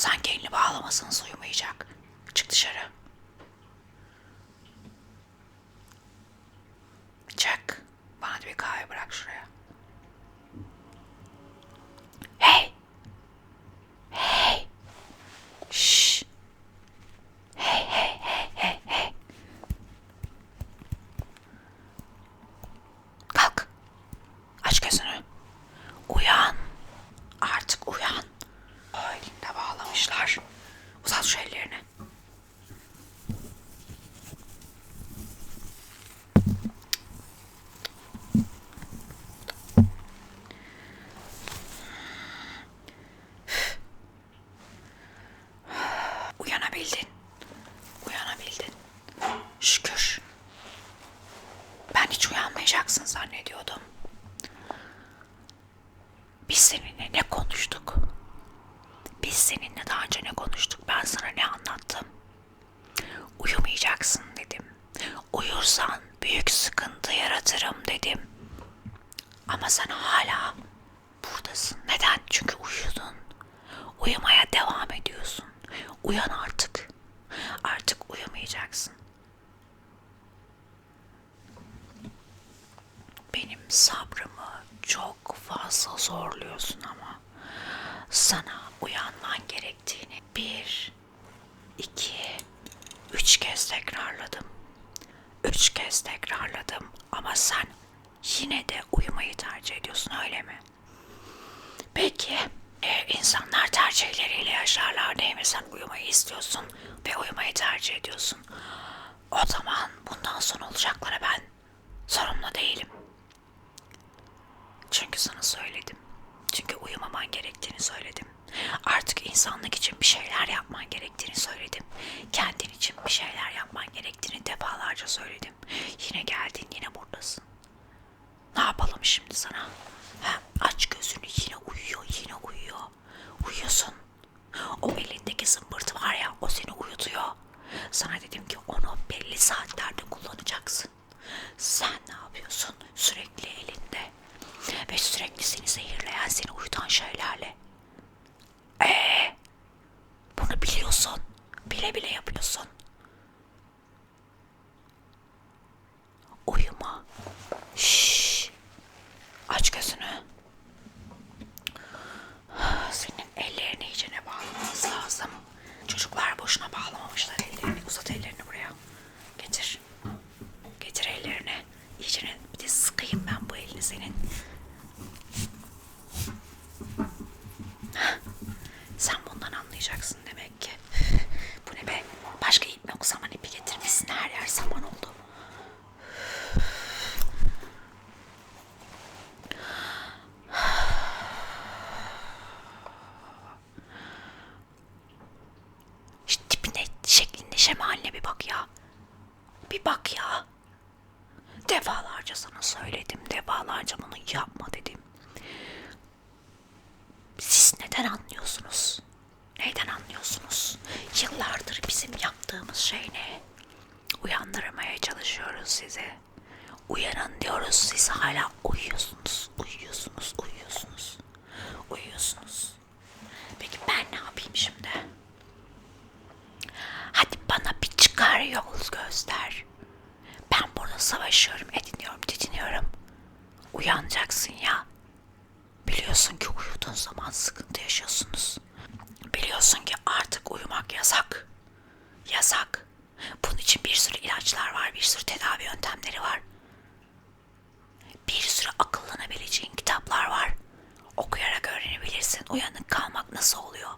Sanki elini bağlamasınız uyumayacak. Çık dışarı. Çık. Bana da bir kahve bırak şuraya. Hey! Hey! Şşş! Hey hey hey hey hey! Kalk. Aç gözünü. Uyan. Artık uyan. O bağlamışlar. Uzat şu ellerini. Uyanabildin. Uyanabildin. Şükür. Ben hiç uyanmayacaksın zannediyordum. Biz seninle ne konuştuk? Biz seninle daha önce ne konuştuk? Ben sana ne anlattım? Uyumayacaksın dedim. Uyursan büyük sıkıntı yaratırım dedim. Ama sen hala buradasın. Neden? Çünkü uyudun. Uyumaya devam ediyorsun. Uyan artık. Artık uyumayacaksın. Benim sabrımı çok fazla zorluyorsun ama sana uyanman gerektiğini bir, iki, üç kez tekrarladım. Üç kez tekrarladım ama sen yine de uyumayı tercih ediyorsun öyle mi? Peki e, insanlar tercihleriyle yaşarlar değil mi? Sen uyumayı istiyorsun ve uyumayı tercih ediyorsun. O zaman bundan sonra olacaklara ben sorumlu değilim. Çünkü sana söyledim. Çünkü uyumaman gerektiğini söyledim. Artık insanlık için bir şeyler yapman gerektiğini söyledim. Kendin için bir şeyler yapman gerektiğini defalarca söyledim. Yine geldin yine buradasın. Ne yapalım şimdi sana? Ha, aç gözünü yine uyuyor yine uyuyor. Uyuyorsun. O elindeki zımbırtı var ya o seni uyutuyor. Sana dedim ki onu belli saatlerde kullanacaksın. Sen ne yapıyorsun? Sürekli elinde. Ve sürekli seni zehirleyen, seni uyutan şeylerle. Ee, bunu biliyorsun. Bile bile yapıyorsun. Uyuma. Şşş. Aç gözünü. Senin ellerini iyicene bağlamamız lazım. Çocuklar boşuna bağlamamışlar ellerini. Uzat ellerini buraya. Getir. Getir ellerini. İyicene bir de sıkayım ben bu elini senin. Sen bundan anlayacaksın demek ki. Bu ne be? Başka ip mi yok saman ipi getirmişsin. Her yer saman oldu. İşte tipine, şekline, şemaline bir bak ya. Bir bak ya. Defalarca sana söyledim. Defalarca bunu yapma dedim. Siz neden anlıyorsunuz? Neyden anlıyorsunuz? Yıllardır bizim yaptığımız şey ne? Uyandırmaya çalışıyoruz sizi. Uyanın diyoruz siz hala uyuyorsunuz, uyuyorsunuz, uyuyorsunuz. Peki ben ne yapayım şimdi? Hadi bana bir çıkar yol göster. Ben burada savaşıyorum, ediniyorum, didiniyorum. Uyanacaksın ya. Biliyorsun ki uyuduğun zaman sıkıntı yaşıyorsunuz. Biliyorsun ki artık uyumak yasak. Yasak. Bunun için bir sürü ilaçlar var, bir sürü tedavi yöntemleri var. Bir sürü akıllanabileceğin kitaplar var. Okuyarak öğrenebilirsin. Kalmak nasıl oluyor?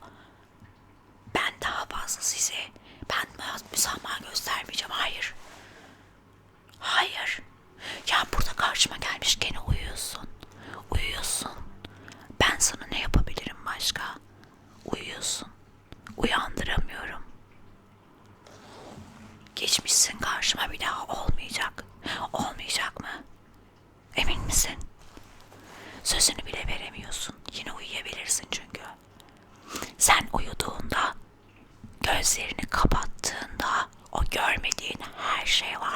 Ben daha fazla size, ben müsamaha göstermeyeceğim. Hayır. Hayır. Ya burada karşıma gelmiş gene uyuyorsun. Uyuyorsun. Ben sana ne yapabilirim başka? Uyuyorsun. Uyandıramıyorum. Geçmişsin karşıma bir daha olmayacak. Olmayacak mı? Emin misin? Sözünü bile veremiyorsun. Yine uyuyabilirsin çünkü. Sen uyuduğunda, gözlerini kapattığında o görmediğin her şey var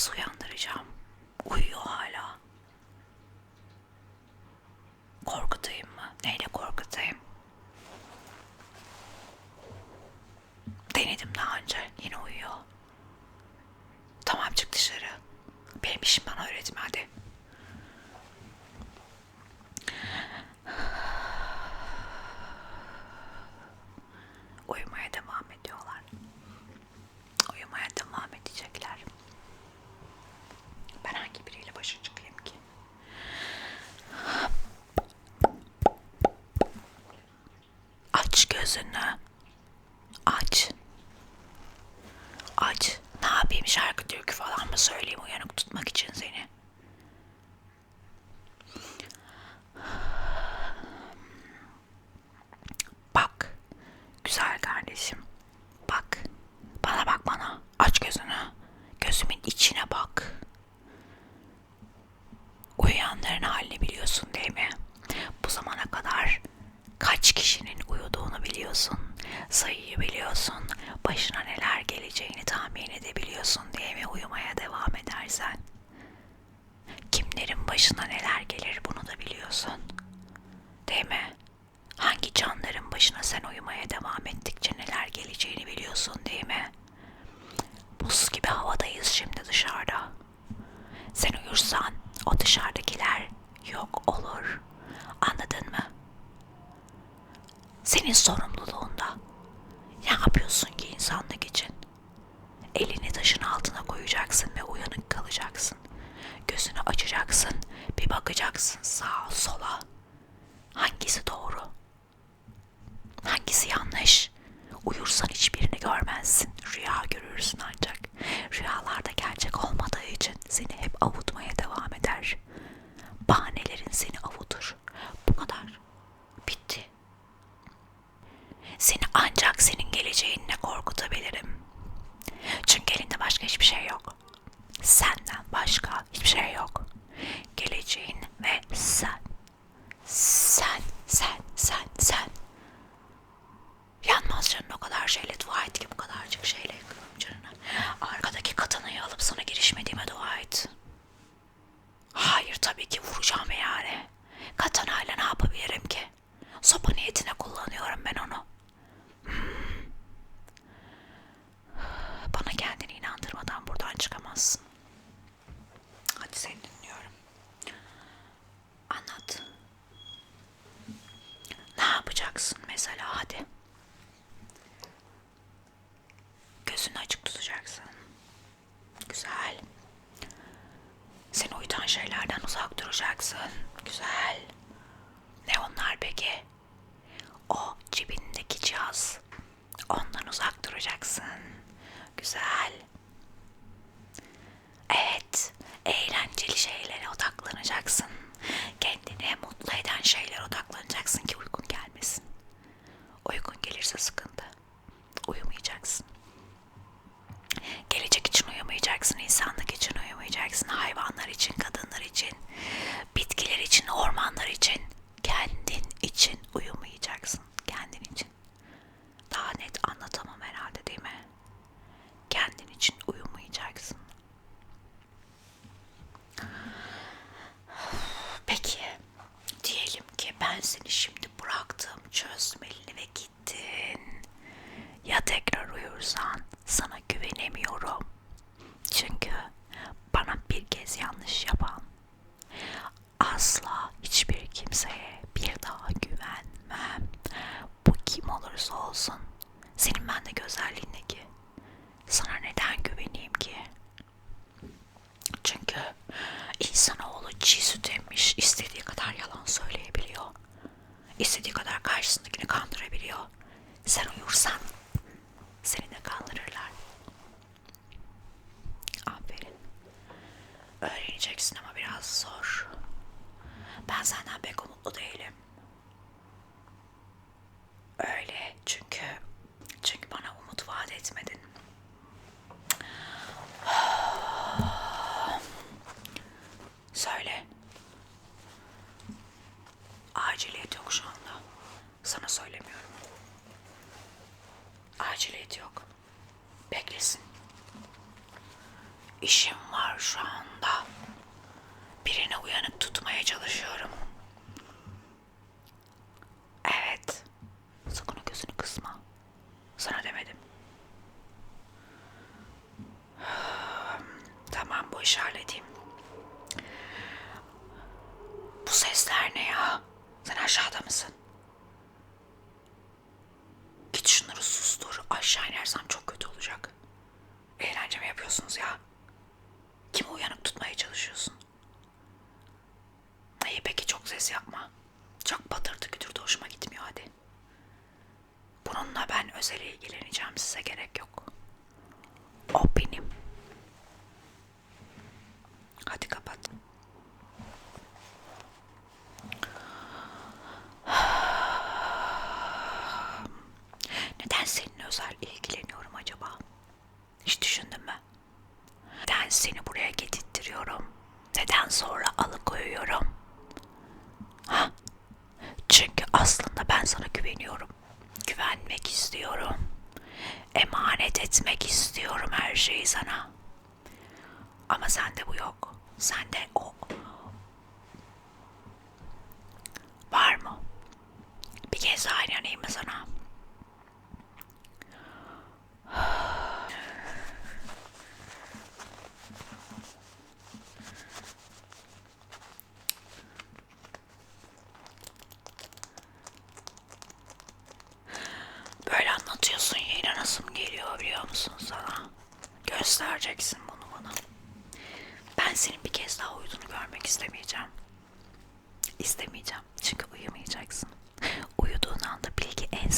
Nasıl uyandıracağım? Uyuyor hala. Korkutayım mı? Neyle korkutayım? biliyorsun, sayıyı biliyorsun, başına neler geleceğini tahmin edebiliyorsun diye mi uyumaya devam edersen? Kimlerin başına neler gelir bunu da biliyorsun. Değil mi? Hangi canların başına sen uyumaya devam ettikçe neler geleceğini biliyorsun değil mi? Buz gibi havadayız şimdi dışarıda. Sen uyursan o dışarıdakiler yok olur. senin sorumluluğunda. Ne yapıyorsun ki insanlık için? Elini taşın altına koyacaksın ve uyanık kalacaksın. Gözünü açacaksın, bir bakacaksın sağa sola. Hangisi doğru? Hangisi yanlış? Uyursan hiçbirini görmezsin. Rüya görürsün ancak. Rüyalarda gerçek olmadığı için seni hep avutmaya devam eder. Bahanelerin seni tutabilirim. Çünkü elinde başka hiçbir şey yok. misin? Git şunları sustur. Aşağı inersem çok kötü olacak. Eğlence mi yapıyorsunuz ya? Kimi uyanık tutmaya çalışıyorsun? İyi peki çok ses yapma. Çok patırtı güdürdü hoşuma gitmiyor hadi. Bununla ben özel ilgileneceğim size gerek yok.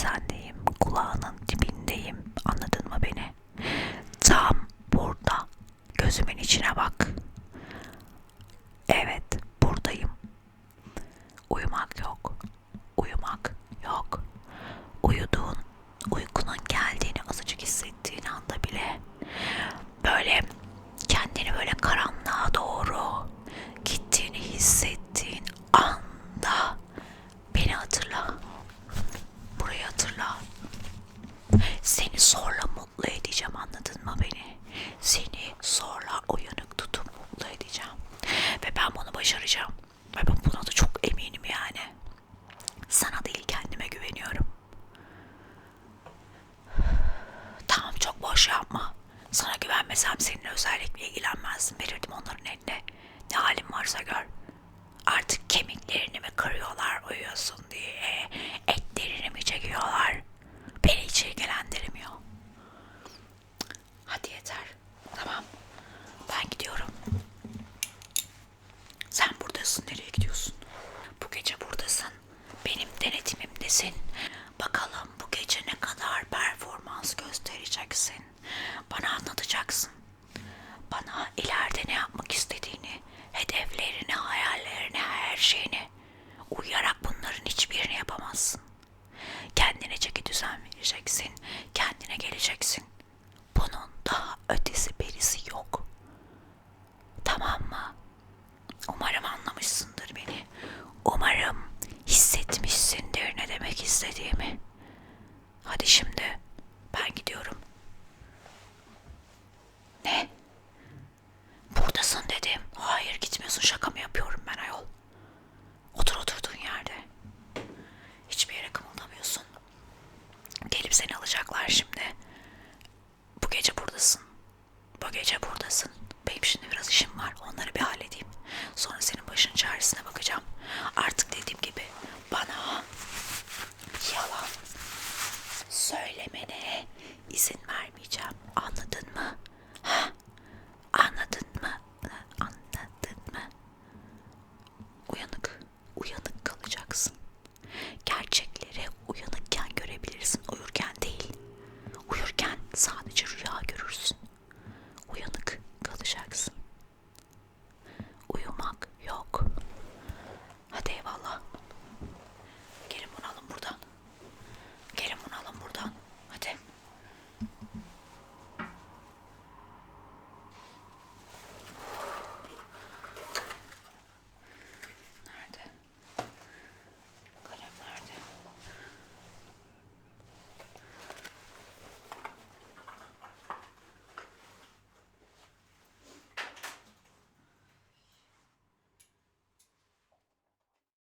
sendeyim. Kulağının dibindeyim. Anladın mı beni? Tam burada. Gözümün içine bak. zorla mutlu edeceğim anladın mı beni? Seni zorla uyanık tutup mutlu edeceğim. Ve ben bunu başaracağım. Ve ben buna da çok eminim yani. Sana değil kendime güveniyorum. Tamam çok boş yapma. Sana güvenmesem seninle özellikle ilgilenmezdim. Verirdim onların eline. Ne halin varsa gör. Artık kemiklerini mi kırıyorlar uyuyorsun diye. Etlerini mi çekiyorlar. yeter. istediğimi